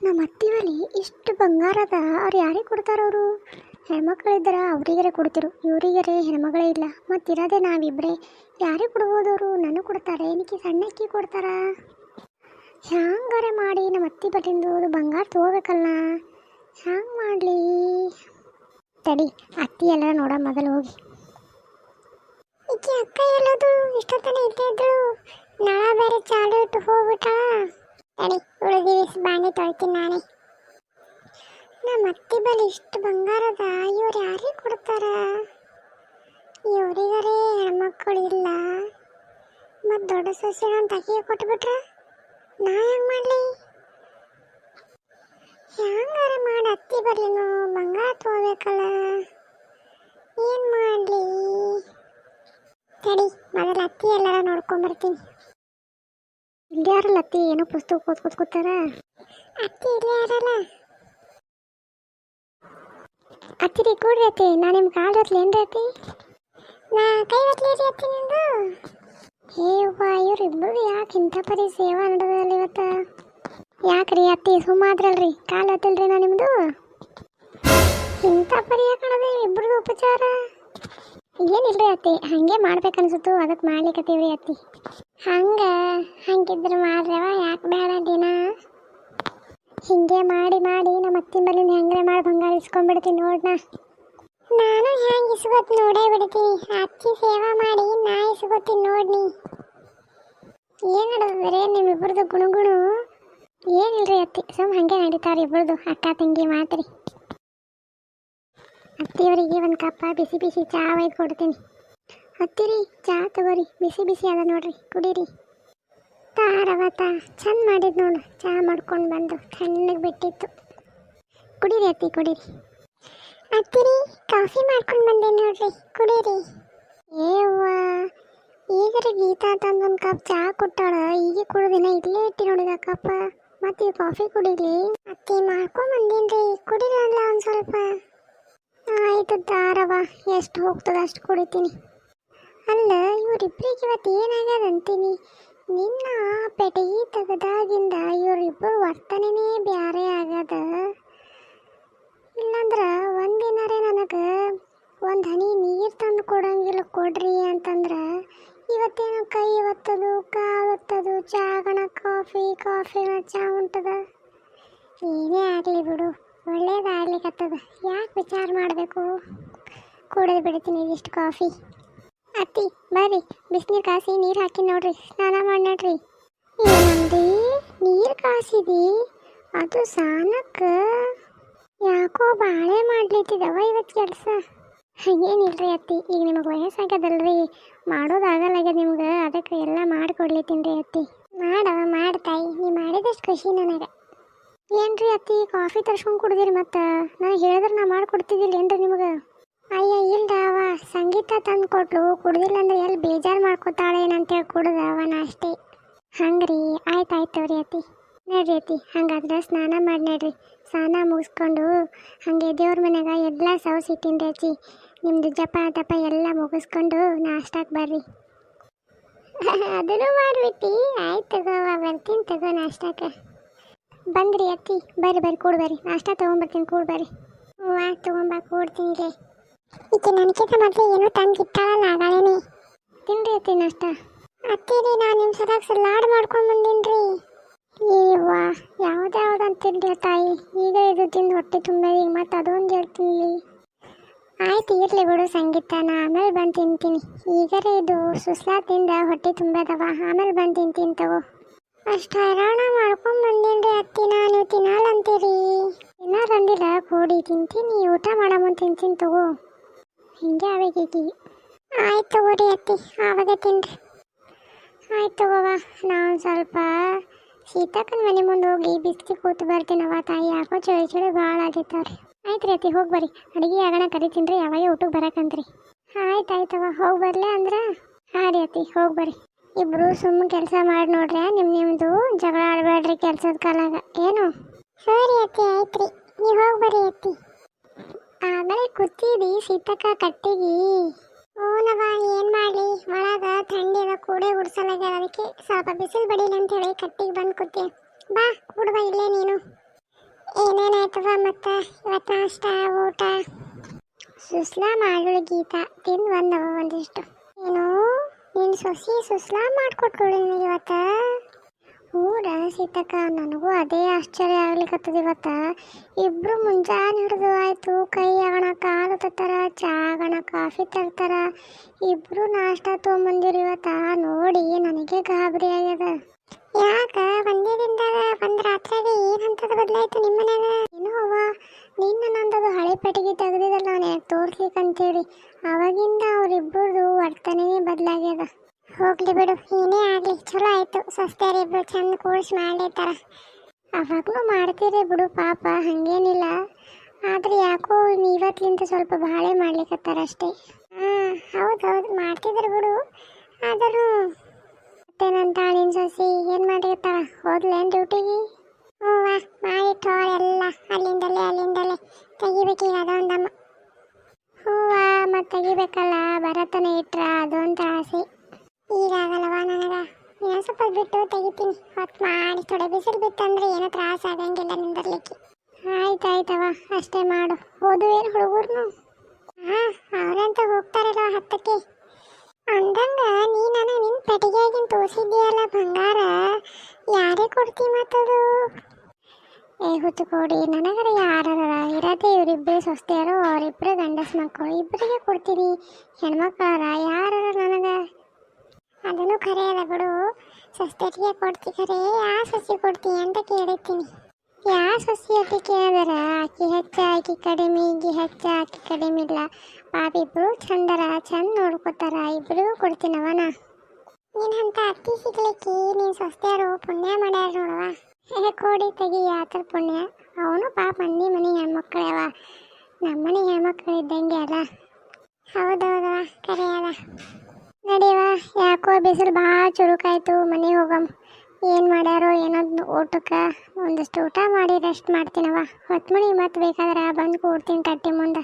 ನಮ್ಮ ಅತ್ತಿವಲ್ಲಿ ಇಷ್ಟು ಬಂಗಾರದ ಅವ್ರು ಯಾರಿಗೆ ಕೊಡ್ತಾರವರು ಹೆಣ್ಮಕ್ಳಿದ್ದಾರ ಅವರಿಗರೆ ಕೊಡ್ತಿರು. ಇವರಿಗರೆ ಹೆಣ್ಮಗಳೇ ಇಲ್ಲ. ಮತ್ತಿರೋದೇ ನಾವಿಬ್ಬರೇ ಯಾರಿಗೆ ಅವರು? ನನಗೆ ಕೊಡ್ತಾರೆ. ಏನಕ್ಕೆ ಸಣ್ಣಕ್ಕಿ ಕೊಡ್ತಾರ? ಹ್ಯಾಂಗಾರೆ ಮಾಡಿ ನಮ್ಮ ಅತ್ತಿ ಬಟ್ಟಿಂದು ಅದು ಬಂಗಾರ ತೊಗೋಬೇಕಲ್ಲ? ಹ್ಯಾಂಗೆ ಮಾಡಲಿ? ತಡಿ, ಅತ್ತಿ ಎಲ್ಲ ನೋಡ ಮೊದಲು ಹೋಗಿ. ಈಕೆ ಅಕ್ಕ ಎಲ್ಲದು? ಇಷ್ಟೊತ್ತನ ಇದ್ದೇ ನಾಳೆ ನಳ ಬೇರೆ ಚಾಲು ಇಟ್ಟು ಹೋಗ್ಬಿಟ್ಟ ತಡಿ ಉಳಿದೀವಿ ಬಾಣಿ ತೊಳ್ತೀನಿ ನಾನೇ. ನಮ್ಮ ಅತ್ತಿ ಬಳಿ ಇಷ್ಟು ಬಂಗಾರದ ಇವ್ರು ಯಾರಿಗೆ ಕೊಡ್ತಾರ? ಇವರಿಗರೇ ಹೆಣ್ಮಕ್ಕಳು ಇಲ್ಲ. ಮತ್ತು ದೊಡ್ಡ ಸೊಸೆ ನಾನು ತಗಿಯ ಕೊಟ್ಬಿಟ್ರೆ? ನಾ ಹೆಂಗೆ ಮಾಡಲಿ? ಹೆಂಗಾರ ಮಾಡಿ ಅತ್ತಿ ಬರ್ಲಿನು ಬಂಗಾರ ತೊಗೋಬೇಕಲ್ಲ? ಏನು ಮಾಡಲಿ? ತಡಿ, ಮೊದಲು ಅತ್ತಿ ಎಲ್ಲಾರ ನೋಡ್ಕೊಂಬರ್ತೀನಿ ಇಲ್ಲಿ ಯಾರಲ್ಲ ಅತ್ತಿ? ಏನೋ ಪುಸ್ತಕ ಓದ್ ಕೂತ್ಕೋತಾರ ಅತ್ತಿ ಇಲ್ಲಿ ಯಾರಲ್ಲ ಅತ್ತಿರಿ ಕೂಡ್ರಿ ಅತ್ತಿ. ನಾ ನಿಮ್ಮ ಕಾಲ್ ಹೊತ್ಲಿ ಏನ್ರಿ ಅತ್ತಿ? ನಾ ಕೈ ಹೊತ್ಲಿ ರೀ ಅತ್ತಿ ನಿಂದು? ಹೇ ಅವ್ವ ಇವ್ರಿಬ್ರು ಯಾಕೆ ಇಂಥ ಪರಿ ಸೇವಾ ನಡೆದಲ್ಲ ಇವತ್ತ? ಯಾಕ್ರಿ ಅತ್ತಿ ಸುಮ್ಮಾದ್ರಲ್ರಿ ಕಾಲ್ ಹತ್ತಿಲ್ರಿ ನಾ ನಿಮ್ದು? ಇಂಥ ಪರಿ ಯಾಕೆ ನಡೆದ ಇಬ್ರದ್ದು ಉಪಚಾರ? ಏನಿಲ್ರಿ ಅತ್ತಿ? ಹಂಗೆ ಮಾಡ್ಬೇಕನ್ಸುತ್ತು. ಅದಕ್ಕೆ ಮಾಡ್ಲಿಕ್ಕತ್ತೀವ್ರಿ ಅತ್ತಿ. ಹಂಗ, ಹಂಗಿದ್ರೆ ಮಾಡ್ರವ. ಯಾಕೆ ಬೇಡ ದಿನ? ಹಿಂಗೆ ಮಾಡಿ ಮಾಡಿ ನಮ್ಮ ಅತ್ತಿ ಮೇಲೆ ಹೆಂಗ್ರೆ ಮಾಡಿ ಬಂಗಾರ ಇಸ್ಕೊಂಡ್ಬಿಡ್ತೀನಿ ನೋಡ್ನ ನಾನು ಹೆಂಗೆ ಇಸ್ಕೊತ್ ನೋಡೇ ಬಿಡ್ತೀನಿ ಅತ್ತಿ ಸೇವಾ ಮಾಡಿ ನಾ ಇಸ್ಕೊತೀನಿ ನೋಡ್ನಿ ಏನು ನಡೆದ್ರೆ ನಿಮ್ಮಿಬ್ಬರದು ಏನಿಲ್ಲ ಏನಿಲ್ರಿ ಅತ್ತಿ? ಸುಮ್ ಹಂಗೆ ನಡೀತಾವ್ರಿ ಇಬ್ಬರದು ಅಕ್ಕ, ತಂಗಿ ಮಾತ್ರಿ. ಅತ್ತಿಯವರಿಗೆ ಒಂದು ಕಪ್ಪ ಬಿಸಿ ಬಿಸಿ ಚಹಾ ಒಯ್ದು ಕೊಡ್ತೀನಿ. ಹತ್ತಿರಿ ಚಹಾ ತಗೋರಿ. ಬಿಸಿ ಬಿಸಿ ಅದ ನೋಡ್ರಿ, ಕುಡೀರಿ. ತಾರವತ ಚಂದ ಮಾಡಿದ್ ನೋಡು. ಚಹಾ ಮಾಡ್ಕೊಂಡು ಬಂದು ತಣ್ಣಗೆ ಬಿಟ್ಟಿತ್ತು. ಕುಡೀರಿ ಅತ್ತಿ, ಕುಡೀರಿ. ಅತ್ತಿರಿ, ಕಾಫಿ ಮಾಡ್ಕೊಂಡು ಬಂದೆ ನೋಡ್ರಿ, ಕುಡೀರಿ. ಏವ್ವ ಈಗರೆ ಗೀತಾ ತಂದೊಂದು ಕಪ್ ಚಹಾ ಕೊಟ್ಟಾಳ. ಈಗ ಕುಡ್ದಿನ, ಇಲ್ಲೇ ಇಟ್ಟಿ ನೋಡಿದ ಕಪ್ಪ. ಮತ್ತೆ ಕಾಫಿ ಕುಡೀಲಿ. ಅತ್ತಿ ಮಾಡ್ಕೊಂಡ್ ಬಂದೇನ್ರಿ. ಕುಡಿರಲ್ಲ ಒಂದು ಸ್ವಲ್ಪ. ಆಯ್ತು ದಾರವ ಎಷ್ಟು ಹೋಗ್ತದ ಅಷ್ಟು ಕುಡಿತೀನಿ. ಅಲ್ಲ ಇವರಿಬ್ಬರಿಗೆ ಇವತ್ತು ಏನಾಗ್ಯದ ಅಂತೀನಿ ನಿನ್ನ ಪೆಟಗಿ ತೆಗೆದಾಗಿಂದ ಇವರಿಬ್ಬರು ವರ್ತನೆನೇ ಬ್ಯಾರೆ ಆಗ್ಯದ. ಇಲ್ಲಾಂದ್ರೆ ಒಂದಿನಾರೆ ನನಗೆ ಒಂದು ಹನಿ ನೀರು ತಂದು ಕೊಡಂಗಿಲ್ಲ ಕೊಡ್ರಿ ಅಂತಂದ್ರೆ ಇವತ್ತೇನು ಕೈ ಒತ್ತದು, ಕಾಲು ಒತ್ತದು ಚಾಗಣ ಕಾಫಿ ಕಾಫಿ ಚಾ ಉಂಟದ? ಏನೇ ಆಗಲಿ ಬಿಡು. ಒಳ್ಳೇದಾಗ್ಲಿಕ್ಕತ್ತದ ಯಾಕೆ ವಿಚಾರ ಮಾಡಬೇಕು? ಕೂಡದು ಬಿಡ್ತೀನಿ ಇದಿಷ್ಟು ಕಾಫಿ. ಅತ್ತಿ, ಬರ್ರಿ. ಬಿಸಿನೀರು ಕಾಸಿ, ನೀರು ಹಾಕಿ ನೋಡ್ರಿ. ಸ್ನಾನ ಮಾಡಿ ನೋಡ್ರಿ ಏನಂದಿ ನೀರು ಕಾಸಿದಿ? ಅದು ಸ್ನಾನಕ್ಕೆ ಯಾಕೋ ಬಾಳೆ ಮಾಡ್ಲಿತ್ತಿದವ ಇವತ್ತು ಕೆಲಸ? ಏನಿಲ್ರಿ ಅತ್ತಿ. ಈಗ ನಿಮಗೆ ವಯಸ್ಸಾಗ್ಯದಲ್ರಿ. ಮಾಡೋದಾಗಲ್ಲಾಗ್ಯದ ನಿಮ್ಗೆ. ಅದಕ್ಕೆ ಎಲ್ಲ ಮಾಡಿಕೊಡ್ಲಿತ್ತೀನಿ ರೀ ಅತ್ತಿ. ಮಾಡವ ಮಾಡ್ತಾಯಿ ನೀ ಮಾಡಿದಷ್ಟು ಖುಷಿ ನನಗೆ. ಏನ್ರಿ ಅತ್ತಿ ಕಾಫಿ ತರ್ಸ್ಕೊಂಡು ಕುಡಿದಿರಿ ಮತ್ತೆ? ನಾನು ಹೇಳಿದ್ರೆ ನಾ ಮಾಡ್ಕೊಡ್ತಿದ್ದಿಲ್ಲ ಏನ್ರಿ ನಿಮಗೆ? ಅಯ್ಯ ಇಲ್ದ ಅವ. ಸಂಗೀತ ತಂದು ಕೊಟ್ಲು. ಕುಡ್ದಿಲ್ಲ ಅಂದ್ರೆ ಎಲ್ಲಿ ಬೇಜಾರು ಮಾಡ್ಕೊತಾಳೆ ಏನಂತೇಳಿ ಕುಡ್ದ ನಾ ಅಷ್ಟೇ. ಹಂಗ್ರಿ ಆಯ್ತು ಆಯ್ತು ರೀ ಅತಿ ನಡ್ರಿ ಅತ್ತಿ, ಹಂಗಾದ್ರೆ ಸ್ನಾನ ಮಾಡಿ ನಡ್ರಿ. ಸ್ನಾನ ಮುಗಿಸ್ಕೊಂಡು ಹಾಗೆ ದೇವ್ರ ಮನ್ಯಾಗ ಎಲ್ಲ ಸೌಸ್ ಇಟ್ಟಿನ್ರಿ ಅಜ್ಜಿ ನಿಮ್ದು ಜಪ ತಪ ಎಲ್ಲ ಮುಗಿಸ್ಕೊಂಡು ನಾಷ್ಟಕ್ಕೆ ಬರ್ರಿ. ಅದನ್ನು ಮಾಡಿಬಿಟ್ಟು. ಆಯ್ತು ತಗೋ ಬರ್ತೀನಿ ತಗೋ ನಾಷ್ಟಕ್ಕೆ ಬಂದ್ರಿ ಅತ್ತಿ. ಬರ್ರಿ ಬರ್ರಿ, ಕೂಡ್ ಬರ್ರಿ. ನಾಷ್ಟ ತೊಗೊಂಬರ್ತೀನಿ, ಕೂಡ್ ಬರ್ರಿ. ಆಯ್ತು ತೊಗೊಂಬ, ಕೂಡ್ತೀನಿ ಇಲ್ಲೇ. ಈಕೆ ನನಗಿಂತ ಮೊದಲು ಏನೋ ತಂದು ಇಟ್ಟಾಳಲ್ಲ ಆಗಾಳೇನೆ. ತಿನ್ರಿ ಅತ್ತಿ ನಾಷ್ಟ. ಅತ್ತಿರಿ ನಾನು ನಿಮ್ಮ ಸದಾಗ ಸಲಾಡ್ ಮಾಡ್ಕೊಂಡು ಬಂದೀನಿ ಏವ್ವ, ಯಾವ್ದು ಅಂತಿರ್ಲಿ ತಾಯಿ. ಈಗ ಇದು ತಿಂದು ಹೊಟ್ಟೆ ತುಂಬ ಈಗ ಮತ್ತೆ ಅದೊಂದು ಹೇಳ್ತೀನಿ ಆಯ್ತು, ಇರಲಿ ಬಿಡು ಸಂಗೀತ ನಾ ಆಮೇಲೆ ಬಂದು ತಿಂತೀನಿ. ಈಗರೇ ಇದು ಸುಸ್ಲಾ ತಿಂದ ಹೊಟ್ಟೆ ತುಂಬದವ. ಆಮೇಲೆ ಬಂದು ತಿಂತೀನಿ ತಗೋ. ಅಷ್ಟು ಹೈರಾಣ ಮಾಡ್ಕೊಂಡು ಬಂದೀನಿ ಅತ್ತಿ, ನಾನು ತಿನ್ನಲ್ಲ ಅಂತೀರಿ. ಅಂದಿಲ್ಲ ಕೂಡಿ ತಿಂತೀನಿ, ಊಟ ಮಾಡಮ್ಮ ತಿಂತೀನಿ ತಗೋ. ಹಿಂಗೆ ಆಗಬೇಕೀಗಿ ಆಯ್ತು ತಗೋರಿ ಅತ್ತಿ, ಆವಾಗ ತಿನ್ರಿ. ಆಯ್ತು ತಗೋವ ನಾವು ಸ್ವಲ್ಪ ಸೀತಾಕನ ಮನೆ ಮುಂದೆ ಹೋಗಿ ಬಿಸ್ಕಿ ಕೂತು ಬರ್ತೀನವ ತಾಯಿ, ಯಾಕೋ ಚಳಿ ಚಳಿ ಭಾಳ ಆಗೈತವ್ರಿ ಆಯ್ತು ರೀ ಅತ್ತಿ, ಹೋಗಿ ಬರ್ರಿ. ಅಡುಗೆ ಆಗೋಣ ಕರಿತೀನಿ ರೀ ಯಾವಾಗ ಊಟಕ್ಕೆ ಬರಕಂತ್ರಿ. ಆಯ್ತು ಆಯ್ತವ ಹೋಗಿ ಬರಲೇ ಅಂದ್ರೆ? ಹಾಂ ರೀ ಅತ್ತಿ, ಹೋಗಿ ಬರ್ರಿ. ಇಬ್ರು ಸುಮ್ಮ ಕೆಲಸ ಮಾಡಿ ನೋಡ್ರಿ ನಿಮ್ಮ ನಿಮ್ಮದು ಜಗಳ ಆಡಬೇಡ್ರಿ ಕೆಲಸದ ಕಾಲಾಗ. ಏನು? ಸರಿ ಅತ್ತಿ ಆಯ್ತ್ರಿ. ನೀ ನೀವು ಹೋಗಿ ಬರ್ರಿ ಅತ್ತಿ. ಆಮೇಲೆ ಕುತ್ತಿದಿ ಸೀತಕ್ಕ ಕಟ್ಟಿಗಿ. ಓನವ ಏನು ಮಾಡಲಿ? ಒಳಗ ಥಂಡಿ ಅದ ಕೂಡೆ ಗುಡ್ಸಲಾಗ್ಯದ. ಅದಕ್ಕೆ ಸ್ವಲ್ಪ ಬಿಸಿಲು ಬಡಿಲಿ ಅಂತ ಹೇಳಿ ಕಟ್ಟಿಗೆ ಬಂದು ಕೂತೆ ಬಾ ಕೂಡ್ ಬಾ ಇಲ್ಲೇ ನೀನು. ಏನೇನಾಯ್ತವ ಮತ್ತೆ? ಇವತ್ತು ನಾಷ್ಟ ಊಟ? ಸುಸ್ಲಾ ಮಾಡೋಳು ಗೀತ. ತಿಂದು ಬಂದವ ಒಂದಿಷ್ಟು. ಏನು ನೀನು ಸೊಸಿ ಸುಸ್ಲಾ ಮಾಡಿಕೊಟ್ಳು ನಿನಗೆ ಇವತ್ತ? ಹೂಡ ಸೀತಕ್ಕ, ನನಗೂ ಅದೇ ಆಶ್ಚರ್ಯ ಆಗ್ಲಿಕ್ಕತ್ತದ ಇವತ್ತ. ಇಬ್ರು ಮುಂಜಾನೆ ಹಿಡಿದು ಆಯ್ತು, ಕೈ ಆಗೋಣ, ಕಾಲು ತತ್ತಾರ, ಚಾ ಆಗೋಣ, ಕಾಫಿ ತರ್ತಾರ. ಇಬ್ರು ನಾಷ್ಟ ತೊಗೊಂಬಂದಿರಿ ಇವತ್ತ. ನೋಡಿ ನನಗೆ ಗಾಬರಿ ಆಗ್ಯದ. ಯಾಕ? ಒಂದೇ ದಿನದಾಗ ಒಂದ್ ರಾತ್ರಿಯಾಗ ಏನ್ ಬದಲಾಯ್ತು ನಿಮ್ಮ ಮನ್ಯಾಗ? ಏನೋ ನಿನ್ನ ನಂದದು ಹಳೆ ಪೆಟ್ಟಿಗೆ ತೆಗ್ದಿದಲ್ಲ ನಾನು ತೋರ್ಸ್ಲಿಕ್ಕೆ ಅಂತೇಳಿ ಅವಾಗಿಂದ ಅವ್ರಿಬ್ಬರದು ಬದಲಾಗ್ಯದ ಹೋಗ್ಲಿ ಬಿಡು, ಏನೇ ಆಗ್ಲಿ, ಚಲೋ ಆಯ್ತು. ಸಸ್ತ್ಯಾರಿಬ್ರು ಚಂದ ಕೂಡ್ಸಿ ಮಾಡ್ಲಿತ್ತಾರ ಅವಾಗ್ಲೂ ಮಾಡ್ತೀರಿ ಬಿಡು, ಪಾಪ, ಹಂಗೇನಿಲ್ಲ. ಆದ್ರೆ ಯಾಕೋ ಇವತ್ತಿಂದ ಸ್ವಲ್ಪ ಬಾಳೆ ಮಾಡ್ಲಿಕ್ಕತ್ತಾರ ಅಷ್ಟೇ. ಹಾ ಹೌದು ಹೌದು, ಮಾಡ್ತಿದ್ರು ಬಿಡು. ಆದರೂ ಮತ್ತೇನಂತ ತಾಳಿನ ಸೊಸಿ ಏನ್ ಮಾಡಿರ್ತಾಳ ಹೋದ್ಲೇನ್ ಡ್ಯೂಟಿಗೆ? ಹ್ಞೂ ಮಾಡಿಟ್ಟು ಎಲ್ಲ, ಅಲ್ಲಿಂದಲೇ ಅಲ್ಲಿಂದಲೇ. ತೆಗಿಬೇಕೀಗ ಅದೊಂದಮ್ಮ. ಹೂವ ಮತ್ತೆ ತೆಗಿಬೇಕಲ್ಲ ಬರತನ ಇಟ್ರ ಅದೊಂದು ಆಸೆ. ಈಗ ಆಗಲ್ಲವ ನನಗ. ಇನ್ನೊಂದು ಸ್ವಲ್ಪ ಬಿಟ್ಟು ತೆಗಿತೀನಿ. ಹೊತ್ತು ಮಾಡಿ ತೊಡೆ ಬಿಸಿಲು ಬಿತ್ತಂದ್ರೆ ಏನೋ ತ್ರಾಸ ಆಗಂಗಿಲ್ಲ ನಿಂದರ್ಲಿಕ್ಕೆ. ಆಯ್ತು ಆಯ್ತವ ಅಷ್ಟೇ ಮಾಡು. ಹೋದು ಏನು ಹುಡುಗರ್ನು? ಹಾ ಅವ್ರಂತ ಹೋಗ್ತಾರಲ್ಲ ಹತ್ತಕ್ಕೆ. ಅಂದಂಗ ನೀ ನಾನು ನಿನ್ನ ಪೆಟ್ಟಿಗೆಯಾಗಿನ ತೋರಿಸಿದ್ಯಲ್ಲ ಬಂಗಾರ. ಯಾರೇ ಕೊಡ್ತಿ ಮತ್ತದು? ಏ ಹುತ್ತು ಕೊಡಿ ನನಗರ ಯಾರರ ಇರತ್ತೆ ಇವರಿಬ್ಬರು ಸೊಸ್ತೆಯರು ಅವರಿಬ್ಬರು ಗಂಡಸ್ ಮಕ್ಕಳು ಇಬ್ಬರಿಗೆ ಕೊಡ್ತೀರಿ ಹೆಣ್ಮಕ್ಳಾರ ಯಾರರ ನನಗೆ? ಅದನ್ನು ಅದ ಬಿಡು ಸಸ್ತೆಟಿಗೆ ಕೊಡ್ತಿ ಖರೆ ಯಾ ಸಸಿ ಕೊಡ್ತಿ ಅಂತ ಕೇಳಿರ್ತೀನಿ. ಯಾ ಸಸಿ ಅಂತ ಕೇಳಿದಾರ, ಆಕಿ ಹೆಚ್ಚ, ಆಕಿ ಕಡಿಮೆ ಈಗಿ ಹೆಚ್ಚ, ಆಕಿ ಕಡಿಮೆ ಇಲ್ಲ. ಪಾಪ ಇಬ್ರು ಚಂದರ, ಚಂದ ನೋಡ್ಕೊತಾರ ಇಬ್ಬರಿಗೂ ಕೊಡ್ತೀನವನ ನೀನು ಅಂತ ಅತ್ತಿ ಸಿಗ್ಲಿಕ್ಕೆ ನೀನು ಸೊಸ್ತೆಯರು ಪುಣ್ಯ ಮಾಡ್ಯಾರ ನೋಡವ ಕೋಡಿ ತೆಗಿ ಯಾತ್ರ ಪುಣ್ಯ. ಅವನು ಪಾಪ ಅನ್ನಿ ಮನೆ ಹೆಣ್ಮಕ್ಳವ ನಮ್ಮನೆ ಹೆಣ್ಮಕ್ಳು ಇದ್ದಂಗೆ ಅಲ್ಲ ಹೌದೌದವ ಕರೆ ಅದ. ಯಾಕೋ ಬಿಸಿಲು ಭಾಳ ಚುರುಕಾಯ್ತು ಮನೆಗೆ ಹೋಗಮ್. ಏನು ಮಾಡ್ಯಾರೋ ಏನೋ ಊಟಕ್ಕೆ ಒಂದಷ್ಟು ಊಟ ಮಾಡಿ ರೆಸ್ಟ್ ಮಾಡ್ತೀನವ ಹೊತ್ತು ಮಣಿ ಮತ್ತೆ ಬೇಕಾದ್ರೆ ಬಂದು ಕೂಡ್ತೀನಿ ಕಟ್ಟಿ ಮುಂದೆ.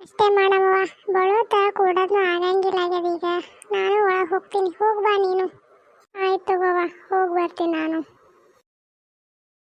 ಅಷ್ಟೇ ಮಾಡವ ಬಳೋತ ಕೂಡೋದು ಆಗಂಗಿಲ್ಲ ಆಗ್ಯದ ಈಗ. ನಾನು ಒಳಗೆ ಹೋಗ್ತೀನಿ. ಹೋಗಿ ಬಾ ನೀನು. ಆಯ್ತು ಹೋಗಿ ಬರ್ತೀನಿ ನಾನು.